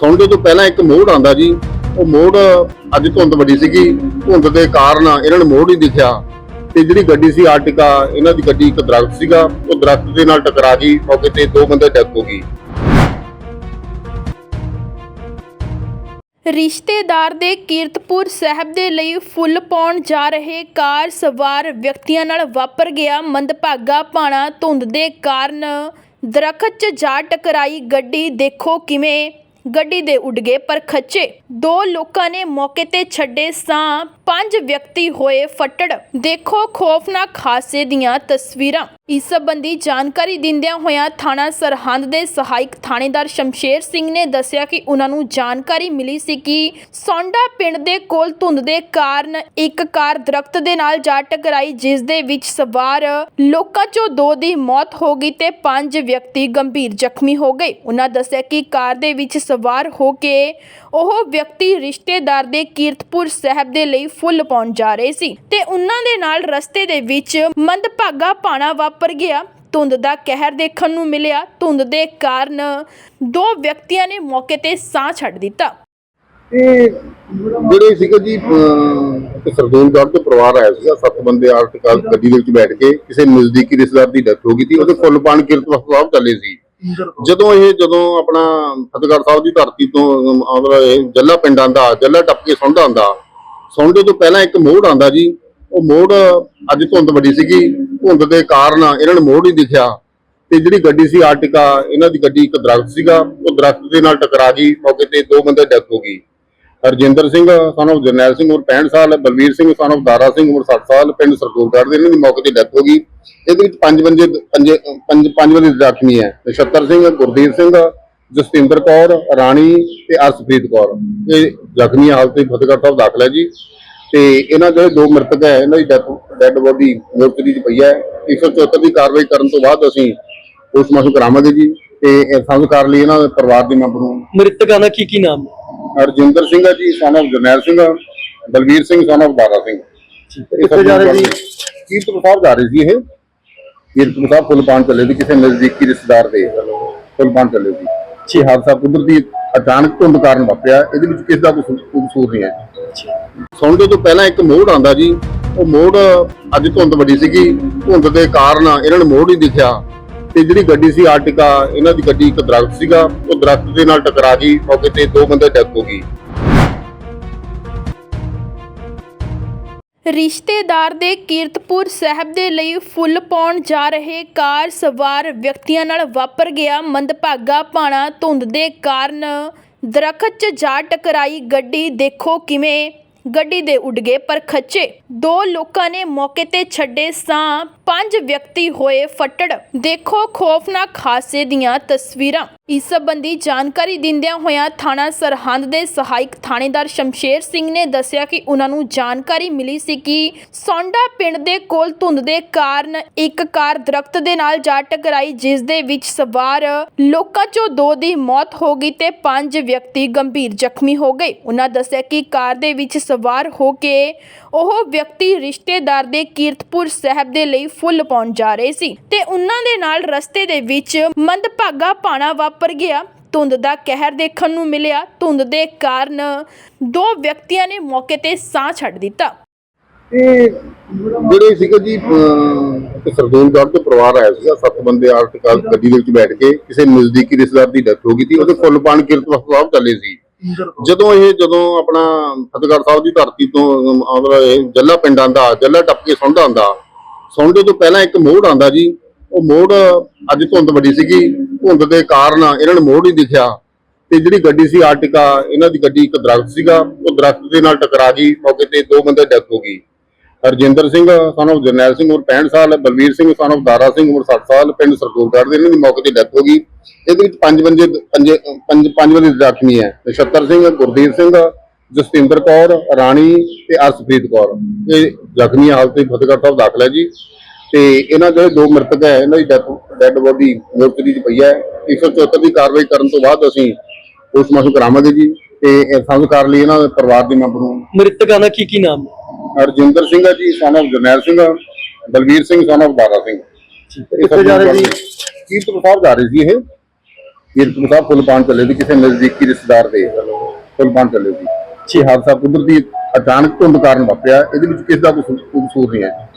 ਸੌਂਡੇ ਤੋਂ, ਪਹਿਲਾਂ ਇੱਕ ਮੋੜ ਆਂਦਾ ਜੀ। ਉਹ ਮੋੜ ਅੱਜ ਧੁੰਦ ਵੱਡੀ ਸੀਗੀ। ਧੁੰਦ ਦੇ ਕਾਰਨ ਇਹਨਾਂ ਨੂੰ ਮੋੜ ਹੀ ਦਿਖਿਆ। ਤੇ ਜਿਹੜੀ ਗੱਡੀ ਸੀ ਆਰਟਿਕਾ, ਇਹਨਾਂ ਦੀ ਗੱਡੀ ਇੱਕ ਦਰਖਤ ਸੀਗਾ। ਉਹ ਦਰਖਤ ਦੇ ਨਾਲ ਟਕਰਾ ਗਈ, ਮੌਕੇ ਤੇ ਦੋ ਬੰਦੇ ਡੈਥ ਹੋ ਗਈ ਰਿਸ਼ਤੇਦਾਰ ਦੇ ਕੀਰਤਪੁਰ ਸਾਹਿਬ ਦੇ ਲਈ ਫੁੱਲ ਪਾਉਣ ਜਾ ਰਹੇ ਕਾਰ ਸਵਾਰ ਵਿਅਕਤੀਆਂ ਨਾਲ ਵਾਪਰ ਗਿਆ ਮੰਦਭਾਗਾ ਪਾਣਾ ਧੁੰਦ ਦੇ ਕਾਰਨ। ਦਰਖਤ 'ਚ ਜਾ ਟਕਰਾਈ ਗੱਡੀ, ਦੇਖੋ ਕਿਵੇਂ ਗੱਡੀ ਦੇ ਉੱਡ ਗਏ ਪਰ ਖੱਚੇ। ਦੋ ਲੋਕਾਂ ਨੇ ਮੌਕੇ ਤੇ ਛੱਡੇ ਸਾਹ ਪੰਜ ਵਿਅਕਤੀ ਹੋਏ ਫੱਟੜ। ਦੇਖੋ ਖੋਫਨਾਕ ਹਾਦਸੇ ਦੀਆਂ ਤਸਵੀਰਾਂ। ਇਸ ਸੰਬੰਧੀ ਜਾਣਕਾਰੀ ਦਿੰਦਿਆਂ ਹੋਇਆਂ ਥਾਣਾ ਸਰਹੰਦ ਦੇ ਸਹਾਇਕ ਥਾਣੇਦਾਰ ਸ਼ਮਸ਼ੇਰ ਸਿੰਘ ਨੇ ਦੱਸਿਆ ਕਿ ਉਹਨਾਂ ਨੂੰ ਜਾਣਕਾਰੀ ਮਿਲੀ ਸੀ ਕਿ ਸੌਂਡਾ ਪਿੰਡ ਦੇ ਕੋਲ ਧੁੰਦ ਦੇ ਕਾਰਨ ਇੱਕ ਕਾਰ ਦਰਖਤ ਦੇ ਨਾਲ ਜਾ ਟਕਰਾਈ, ਜਿਸ ਦੇ ਵਿੱਚ ਸਵਾਰ ਲੋਕਾਂ ਚੋਂ ਦੋ ਦੀ ਮੌਤ ਹੋ ਗਈ ਤੇ ਪੰਜ ਵਿਅਕਤੀ ਗੰਭੀਰ ਜ਼ਖਮੀ ਹੋ ਗਏ। ਉਹਨਾਂ ਦੱਸਿਆ ਕਿ ਕਾਰ ਦੇ ਵਿੱਚ ਸਵਾਰ ਹੋ ਕੇ ਉਹ ਵਿਅਕਤੀ ਰਿਸ਼ਤੇਦਾਰ ਦੇ ਕੀਰਤਪੁਰ ਸਾਹਿਬ ਦੇ ਲਈ ਫੁੱਲ ਪਾਉਣ ਜਾ ਰਹੇ ਸੀ ਤੇ ਉਹਨਾਂ ਦੇ ਨਾਲ ਰਸਤੇ ਦੇ ਵਿੱਚ ਮੰਦਭਾਗਾ ਪਾਣਾ ਵਾਪਰ ਗਿਆ। ਧੁੰਦ ਦਾ ਕਹਿਰ ਦੇਖਣ ਨੂੰ ਮਿਲਿਆ। ਧੁੰਦ ਦੇ ਕਾਰਨ ਦੋ ਵਿਅਕਤੀਆਂ ਨੇ ਮੌਕੇ ਤੇ ਸਾਹ ਛੱਡ ਦਿੱਤਾ। ਇਹ ਜਿਹੜੇ ਸੀਗੇ ਜੀ ਅਮ, ਤੋਂ ਪਰਿਵਾਰ ਆਇਆ ਸੀਗਾ। ਸੱਤ ਬੰਦੇ ਆਰਟਿਕਾ ਗੱਡੀ ਦੇ ਵਿੱਚ ਬੈਠ ਕੇ ਕਿਸੇ ਨਜ਼ਦੀਕੀ ਰਿਸ਼ਤੇਦਾਰ ਦੀ ਡੈਥ ਹੋ ਗਈ ਸੀ। ਉਹਦੇ ਫੁੱਲ ਪਾਣ ਸਾਹਿਬ ਚੱਲੇ ਸੀ। ਜਦੋਂ ਇਹ ਜਦੋਂ ਆਪਣਾ ਫਤਿਹਗੜ੍ਹ ਸਾਹਿਬ ਦੀ ਧਰਤੀ ਤੋਂ ਅਮ, ਆਉਂਦਾ ਇਹ ਜੱਲਾ ਪਿੰਡ ਆਂਦਾ ਜੱਲਾ ਟੱਪ ਕੇ ਸੌਂਡਾ ਆਂਦਾ ਸੌਂਡੇ ਤੋਂ, ਪਹਿਲਾਂ ਇੱਕ ਮੋੜ ਆਂਦਾ ਜੀ। ਉਹ ਮੋੜ ਅੱਜ ਧੁੰਦ ਵੱਡੀ ਸੀਗੀ। ਧੁੰਦ ਦੇ ਕਾਰਨ ਇਹਨਾਂ ਨੂੰ ਮੋੜ ਹੀ ਦਿਖਿਆ। ਤੇ ਜਿਹੜੀ ਗੱਡੀ ਸੀ ਆਰਟਿਕਾ, ਇਹਨਾਂ ਦੀ ਗੱਡੀ ਇੱਕ ਦਰਖਤ ਸੀਗਾ। ਉਹ ਦਰਖਤ ਦੇ ਨਾਲ ਟਕਰਾ ਗਈ। ਮੌਕੇ ਤੇ ਦੋ ਬੰਦੇ ਡੈਥ ਹੋ ਗਈ ਹਰਜਿੰਦਰ ਸਿੰਘ ਸਨ of ਜਰਨੈਲ ਸਿੰਘ ਉਮਰ 65 ਸਾਲ, ਬਲਵੀਰ ਸਿੰਘ ਸਨ of ਦਾਰਾ ਸਿੰਘ ਉਮਰ 60 ਸਾਲ, ਪਿੰਡ ਸਰਦੂਲਗੜ੍ਹ ਦੇ। ਇਹਨਾਂ ਦੀ ਮੌਕੇ ਤੇ ਡੈਥ ਹੋ ਗਈ। ਇਹਦੇ ਵਿੱਚ ਪੰਜ ਬੰਦੇ, ਪੰਜ ਪੰਜ ਪੰਜ ਬੰਦੇ ਜ਼ਖਮੀ ਹੈ। ਨਛੱਤਰ ਸਿੰਘ, ਗੁਰਦੀਪ ਸਿੰਘ ਜਸਤਿੰਦਰ ਕੌਰ ਰਾਣੀ ਤੇ ਅਰਸ਼ਪ੍ਰੀਤ ਕੌਰ। ਇਹ ਜ਼ਖਮੀ ਹਾਲਤ ਵਿੱਚ ਫਤਿਹਗੜ੍ਹ ਸਾਹਿਬ ਦਾਖਲ ਹੈ ਜੀ। ਤੇ ਇਹਨਾਂ ਦੇ ਦੋ ਮ੍ਰਿਤਕ ਹੈ ਇਹਨਾਂ ਦੀ ਡੈਡ ਬੋਡੀ ਮੋਰਚਰੀ 'ਚ ਪਈ ਹੈ। 174 ਦੀ ਕਾਰਵਾਈ ਕਰਨ ਤੋਂ ਬਾਅਦ ਅਸੀਂ ਪੋਸਟਮਾਰਟਮ ਕਰਾਵਾਂਗੇ ਜੀ ਤੇ ਇਹ ਸਮਝ ਕਰ ਲਈ ਇਹਨਾਂ ਦੇ ਪਰਿਵਾਰ ਦੇ ਮੈਂਬਰ ਨੂੰ। ਮ੍ਰਿਤਕਾਂ ਦਾ ਕੀ ਕੀ ਨਾਮ? ਹਰਜਿੰਦਰ ਸਿੰਘ ਹੈ ਜੀ son of Jarnail Singh Balvir Singh son of Dara Singh. ਕਿੱਥੇ ਜਾ ਰਹੇ ਸੀ? ਕੀਰਤਪੁਰ ਸਾਹਿਬ ਜਾ ਰਹੇ ਸੀ ਇਹ। ਕੀਰਤਪੁਰ ਸਾਹਿਬ ਫੁੱਲ ਪਾਣ ਚੱਲੇ ਸੀ ਕਿਸੇ ਨਜ਼ਦੀਕੀ ਰਿਸ਼ਤੇਦਾਰ ਦੇ। ਫੁੱਲ ਪਾਣ ਚੱਲੇ ਸੀ। ਇਹ ਹਾਦਸਾ ਕੁਦਰਤੀ ਅਚਾਨਕ ਧੁੰਦ ਕਾਰਨ ਵਾਪਰਿਆ, ਇਹਦੇ ਵਿੱਚ ਕਿਸ ਦਾ ਕੋਈ ਕਸੂਰ ਨਹੀਂ ਹੈ ਸੌਂਡੇ ਤੋਂ ਪਹਿਲਾਂ ਇੱਕ ਮੋੜ ਆਂਦਾ ਜੀ, ਉਹ ਮੋੜ ਅੱਜ ਧੁੰਦ ਵੱਡੀ ਸੀਗੀ, ਧੁੰਦ ਦੇ ਕਾਰਨ ਇਹਨਾਂ ਨੂੰ ਮੋੜ ਹੀ ਦਿਖਿਆ। ਤੇ ਜਿਹੜੀ ਗੱਡੀ ਸੀ ਆਰਟਿਕਾ, ਇਹਨਾਂ ਦੀ ਗੱਡੀ ਇੱਕ ਦਰਖਤ ਸੀਗਾ, ਉਹ ਦਰਖਤ ਦੇ ਨਾਲ ਟਕਰਾ ਗਈ, ਮੌਕੇ ਤੇ ਦੋ ਬੰਦੇ ਡੈਥ ਹੋ ਗਈ ਰਿਸ਼ਤੇਦਾਰ ਦੇ ਕੀਰਤਪੁਰ ਸਾਹਿਬ ਦੇ ਲਈ ਫੁੱਲ ਪਾਉਣ ਜਾ ਰਹੇ ਕਾਰ ਸਵਾਰ ਵਿਅਕਤੀਆਂ ਨਾਲ ਵਾਪਰ ਗਿਆ। ਮੰਦਭਾਗਾ ਭਾਣਾ ਧੁੰਦ ਦੇ ਕਾਰਨ ਦਰਖਤ 'ਚ ਜਾ ਟਕਰਾਈ ਗੱਡੀ। ਦੇਖੋ ਕਿਵੇਂ ਗੱਡੀ ਦੇ ਉੱਡ ਗਏ ਪਰ ਖੱਚੇ। ਦੋ ਲੋਕਾਂ ਨੇ ਮੌਕੇ ਤੇ ਛੱਡੇ ਸਾਹ। ਪੰਜ ਵਿਅਕਤੀ ਹੋਏ ਫੱਟੜ। ਦੇਖੋ ਖੋਫਨਾਕ ਹਾਦਸੇ ਦੀਆਂ ਤਸਵੀਰਾਂ। ਇਸ ਸੰਬੰਧੀ ਜਾਣਕਾਰੀ ਦਿੰਦਿਆਂ ਹੋਇਆਂ ਥਾਣਾ ਸਰਹੰਦ ਦੇ ਸਹਾਇਕ ਥਾਣੇਦਾਰ ਸ਼ਮਸ਼ੇਰ ਸਿੰਘ ਨੇ ਦੱਸਿਆ ਕਿ ਉਹਨਾਂ ਨੂੰ ਜਾਣਕਾਰੀ ਮਿਲੀ ਸੀ ਕਿ ਸੌਂਡਾ ਪਿੰਡ ਦੇ ਕੋਲ ਧੁੰਦ ਦੇ ਕਾਰਨ ਇੱਕ ਕਾਰ ਦਰਖਤ ਦੇ ਨਾਲ ਜਾ ਟਕਰਾਈ, ਜਿਸ ਦੇ ਵਿੱਚ ਸਵਾਰ ਲੋਕਾਂ ਚੋਂ ਦੋ ਦੀ ਮੌਤ ਹੋ ਗਈ ਤੇ ਪੰਜ ਵਿਅਕਤੀ ਗੰਭੀਰ ਜ਼ਖਮੀ ਹੋ ਗਏ। ਉਹਨਾਂ ਦੱਸਿਆ ਕਿ ਕਾਰ ਦੇ ਵਿੱਚ ਸਵਾਰ ਹੋ ਕੇ ਉਹ ਵਿਅਕਤੀ ਰਿਸ਼ਤੇਦਾਰ ਦੇ ਕੀਰਤਪੁਰ ਸਾਹਿਬ ਦੇ ਲਈ ਫੁੱਲ ਪਾਉਣ ਜਾ ਰਹੇ ਸੀ ਤੇ ਉਹਨਾਂ ਦੇ ਨਾਲ ਰਸਤੇ ਦੇ ਵਿੱਚ ਮੰਦਭਾਗਾ ਪਾਣਾ ਵਾਪਰ ਗਿਆ। ਧੁੰਦ ਦਾ ਕਹਿਰ ਦੇਖਣ ਨੂੰ ਮਿਲਿਆ। ਧੁੰਦ ਦੇ ਕਾਰਨ ਦੋ ਵਿਅਕਤੀਆਂ ਨੇ ਮੌਕੇ ਤੇ ਸਾਹ ਛੱਡ ਦਿੱਤਾ। ਇਹ ਜਿਹੜੇ ਸੀਗੇ ਜੀ ਅਮ, ਤੋਂ ਪਰਿਵਾਰ ਆਇਆ ਸੀਗਾ। ਸੱਤ ਬੰਦੇ ਆਰਟਿਕਾ ਗੱਡੀ ਦੇ ਵਿੱਚ ਬੈਠ ਕੇ ਕਿਸੇ ਨਜ਼ਦੀਕੀ ਰਿਸ਼ਤੇਦਾਰ ਦੀ ਡੈਥ ਹੋ ਗਈ ਸੀ। ਉਹਦੇ ਫੁੱਲ ਪਾਣ ਸਾਹਿਬ ਚੱਲੇ ਸੀ। ਜਦੋਂ ਇਹ ਜਦੋਂ ਆਪਣਾ ਫਤਿਹਗੜ੍ਹ ਸਾਹਿਬ ਦੀ ਧਰਤੀ ਤੋਂ ਅਮ, ਆਉਂਦਾ ਇਹ ਜੱਲਾ ਪਿੰਡ ਆਂਦਾ ਜੱਲਾ ਟੱਪ ਕੇ ਸੌਂਡਾ ਆਂਦਾ ਸੌਂਡੇ ਤੋਂ, ਪਹਿਲਾਂ ਇੱਕ ਮੋੜ ਆਂਦਾ ਜੀ। ਉਹ ਮੋੜ ਅੱਜ ਧੁੰਦ ਵੱਡੀ ਸੀਗੀ। ਧੁੰਦ ਦੇ ਕਾਰਨ ਇਹਨਾਂ ਨੂੰ ਮੋੜ ਹੀ ਦਿਖਿਆ। ਤੇ ਜਿਹੜੀ ਗੱਡੀ ਸੀ ਆਰਟਿਕਾ, ਇਹਨਾਂ ਦੀ ਗੱਡੀ ਇੱਕ ਦਰਖਤ ਸੀਗਾ। ਉਹ ਦਰਖਤ ਦੇ ਨਾਲ ਟਕਰਾ ਗਈ। ਮੌਕੇ ਤੇ ਦੋ ਬੰਦੇ ਡੈਥ ਹੋ ਗਈ ਹਰਜਿੰਦਰ ਸਿੰਘ ਸਨ of ਜਰਨੈਲ ਸਿੰਘ ਉਮਰ 65 ਸਾਲ, ਬਲਵੀਰ ਸਿੰਘ ਸਨ of ਦਾਰਾ ਸਿੰਘ ਉਮਰ 60 ਸਾਲ, ਪਿੰਡ ਸਰਦੂਲਗੜ੍ਹ ਦੇ। ਇਹਨਾਂ ਦੀ ਮੌਕੇ ਤੇ ਡੈਥ ਹੋ ਗਈ। ਇਹਦੇ ਵਿੱਚ ਪੰਜ ਬੰਦੇ, ਪੰਜ ਪੰਜ ਪੰਜ ਬੰਦੇ ਜ਼ਖਮੀ ਹੈ। ਨਛੱਤਰ ਸਿੰਘ, ਗੁਰਦੀਪ ਸਿੰਘ ਜਸਤਿੰਦਰ ਕੌਰ ਰਾਣੀ ਤੇ ਅਰਸ਼ਪ੍ਰੀਤ ਕੌਰ। ਇਹ ਜ਼ਖਮੀ ਹਾਲਤ ਵਿੱਚ ਫਤਿਹਗੜ੍ਹ ਸਾਹਿਬ ਦਾਖਲ ਹੈ ਜੀ। ਤੇ ਇਹਨਾਂ ਦੇ ਦੋ ਮ੍ਰਿਤਕ ਹੈ ਇਹਨਾਂ ਦੀ ਡੈਡ ਬੋਡੀ ਮੋਰਚਰੀ 'ਚ ਪਈ ਹੈ। 174 ਦੀ ਕਾਰਵਾਈ ਕਰਨ ਤੋਂ ਬਾਅਦ ਅਸੀਂ ਪੋਸਟਮਾਰਟਮ ਕਰਾਵਾਂਗੇ ਜੀ ਤੇ ਇਹ ਸਮਝ ਕਰ ਲਈ ਇਹਨਾਂ ਦੇ ਪਰਿਵਾਰ ਦੇ ਮੈਂਬਰ ਨੂੰ। ਮ੍ਰਿਤਕਾਂ ਦਾ ਕੀ ਕੀ ਨਾਮ? ਹਰਜਿੰਦਰ ਸਿੰਘ ਹੈ ਜੀ son of Jarnail Singh Balvir Singh son of Dara Singh. ਕਿੱਥੇ ਜਾ ਰਹੇ ਸੀ? ਕੀਰਤਪੁਰ ਸਾਹਿਬ ਜਾ ਰਹੇ ਸੀ ਇਹ। ਕੀਰਤਪੁਰ ਸਾਹਿਬ ਫੁੱਲ ਪਾਉਣ ਚੱਲੇ ਸੀ ਕਿਸੇ ਨਜ਼ਦੀਕੀ ਰਿਸ਼ਤੇਦਾਰ ਦੇ। ਫੁੱਲ ਪਾਉਣ ਚੱਲੇ ਸੀ। ਇਹ ਹਾਦਸਾ ਕੁਦਰਤੀ ਅਚਾਨਕ ਧੁੰਦ ਕਾਰਨ ਵਾਪਰਿਆ, ਇਹਦੇ ਵਿੱਚ ਕਿਸ ਦਾ ਕਸੂ- ਕਸੂਰ ਨਹੀਂ ਹੈ